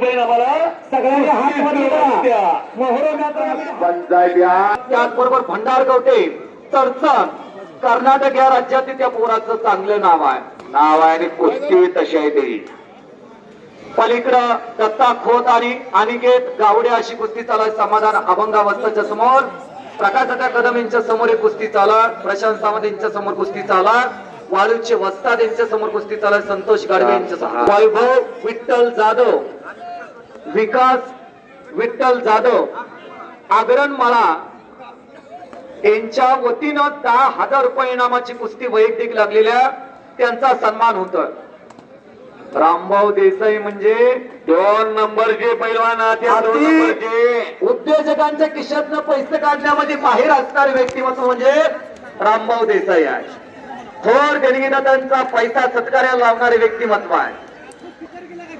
रुपये आम्हाला सगळ्यांनी हात वर करा. मोहरो मात्र पंचायत या त्याचबरोबर भंडार गवटे चर्चन कर्नाटक या राज्यातील त्या पोराचं चांगलं नाव आहे. नाव आहे आणि कुस्ती तशी आहे ती. पलीकडं दत्ता खोत आणि अनिकेत गावडे अशी कुस्ती चालू आहे समाधान अभंगावस्थाच्या समोर. प्रकाशाच्या कदम यांच्या समोर एक कुस्ती चालू आहे प्रशांत सावंत यांच्या समोर कुस्ती चालू आहे वाळूचे वस्ताद यांच्या समोर कुस्ती चालू आहे संतोष गाडवे यांच्या समोर. वैभव विठ्ठल जाधव. विकास विठ्ठल जाधव आगरण माळा यांच्या वतीनं दहा हजार रुपये इनामाची कुस्ती वैयक्तिक लागलेल्या त्यांचा सन्मान होतोय. रामभाऊ देसाई म्हणजे दोन नंबरचे पैलवान दोन अगदी नंबरचे उद्योजकांच्या खिशातनं पैसे काढण्यामध्ये बाहेर असणारे व्यक्तिमत्व म्हणजे रामभाऊ देसाई आहे. थोर देणगीदारांचा पैसा सत्कार्याला लावणारे व्यक्तिमत्व आहे.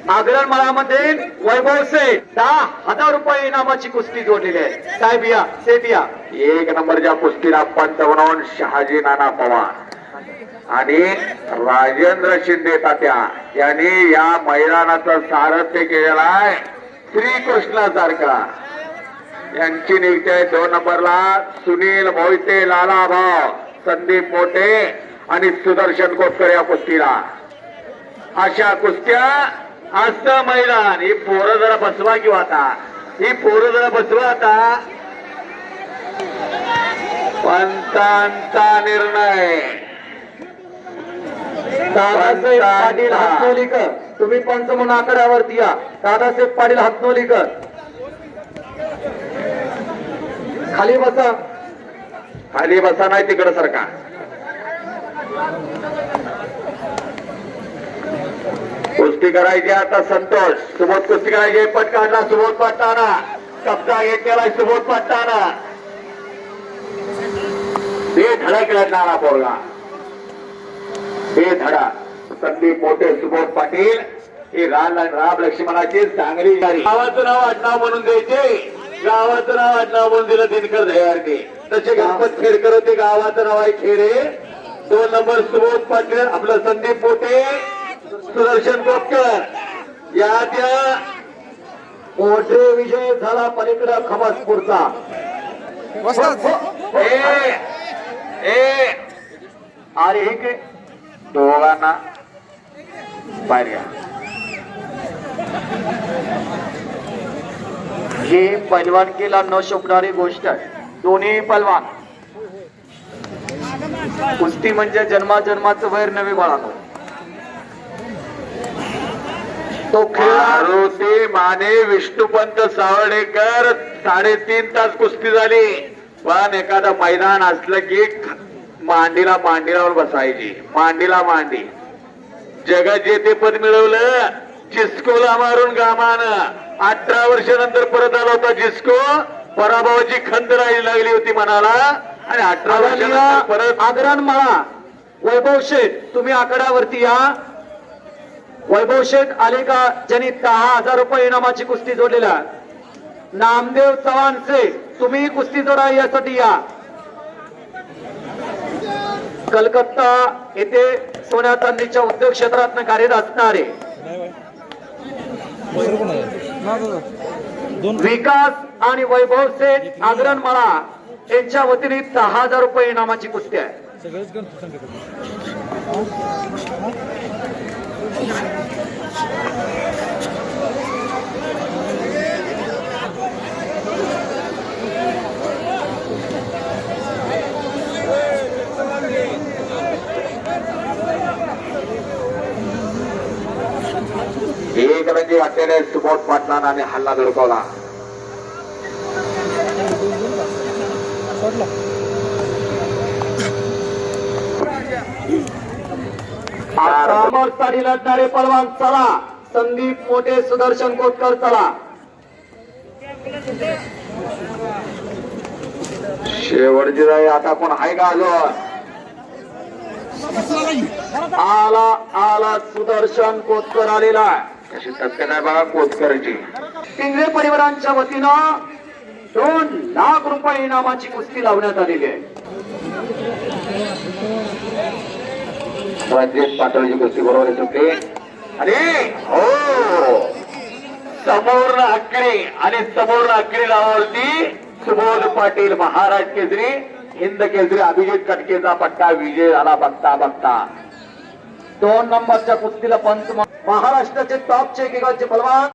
आग्रण मळामध्ये वैभव सेठ दहा हजार रुपये इनामाची कुस्ती जोडलेली आहे. साहेब या या एक नंबरच्या कुस्तीला पंतप्रधान शहाजी नाना पवार. आणि राजेंद्र शिंदे तात्या यांनी या मैदानाचं सारथ्य केलेलं आहे. श्रीकृष्णासारखा यांची नियुक्ती आहे दोन नंबरला सुनील मोहिते लाला भाव संदीप मोठे आणि सुदर्शन कोतकर या कुस्तीला. अशा कुस्त्या असतं मैदान ही पोरं जरा बसवा किंवा आता. ही पोरं जरा बसवा आता. पंचांचा निर्णय. दादासाहेब पाटील हातनोलीकर. तुम्ही पंच म्हणून आकड्यावरती या. दादासाहेब पाटील हातनोलीकर. खाली बसा. खाली बसा नाही तिकडं सरका कुस्ती करायची आता संतोष. सुबोध कुस्ती करायची. पट काढला सुबोध पटताना कप्ता घेतलेला आहे सुबोध पटताना ते धडक लढणारा पोरगा. हे धडा. संदीप मोठे सुबोध पाटील. हे राम राम लक्ष्मणाची चांगली गावाचं नाव आडनाव म्हणून द्यायचे. गावाचं नाव आडनाव म्हणून दिलं दिनकर दयारने तसे गणपत खेडकर होते. गावाचं नाव आहे खेडे. दोन नंबर सुबोध पाटील. आपलं संदीप मोठे. सुदर्शन कोपकर या त्या मोठे विजय झाला पलीकडे खमासपूरचा. ए ए. अरे हे काय? दोघांना बाहेर घ्या. ही पैलवानकीला न शोभणारी गोष्ट आहे. दोन्ही पैलवान कुस्ती म्हणजे जन्माजन्माचं वैर नवे बाळानो. तो मारुती माने विष्णुपंत सावर्डेकर साडेतीन तास कुस्ती झाली. पण एखादं मैदान असलं की मांडीला मांडीलावर बसायची. मांडीला मांडी. जगात जे पद मिळवलं जिस्कोला मारून गामानं. अठरा वर्षानंतर परत आला होता जिस्को. पराभवाची खंत राहिली लागली होती मनाला. आणि अठरा वर्षानंतर परत आग्रण माळा वैभव शेठ तुम्ही आकड्यावरती या. वैभव शेठ आले का ज्यांनी दहा हजार रुपये इनामाची कुस्ती जोडलेल्या नामदेव चव्हाण शेठ तुम्ही कुस्ती जोडा यासाठी या. कलकत्ता येथे सोन्या चांदीच्या उद्योग क्षेत्रात कार्यरत असणारे विकास आणि वैभव सेठ आग्रण माळा यांच्या वतीने दहा हजार रुपये इनामाची कुस्ती आहे. सगळेच गण सांगत सुबोध पाटलान आणि हल्ला धडकवला. लढणारे पलवान चला. संदीप मोठे सुदर्शन कोतकर चला. शेवटची जाई आता कोण आहे का आलो आला आला सुदर्शन कोतकर आलेला आहे. अशी कोतकरची पिंगळे परिवारांच्या वतीनं दोन लाख रुपये इनामाची कुस्ती लावण्यात आलेली आहे. पाटोळीची कुस्ती बरोबर आणि हो समोर अक्री आणि समोर अक्री नावावरती सुबोध पाटील महाराज केसरी हिंद केसरी अभिजित कटकेचा पट्टा विजय झाला बघता बघता. दोन नंबरच्या कुस्तीला पंच महाराष्ट्राचे टॉपचे गिगाचे पलवान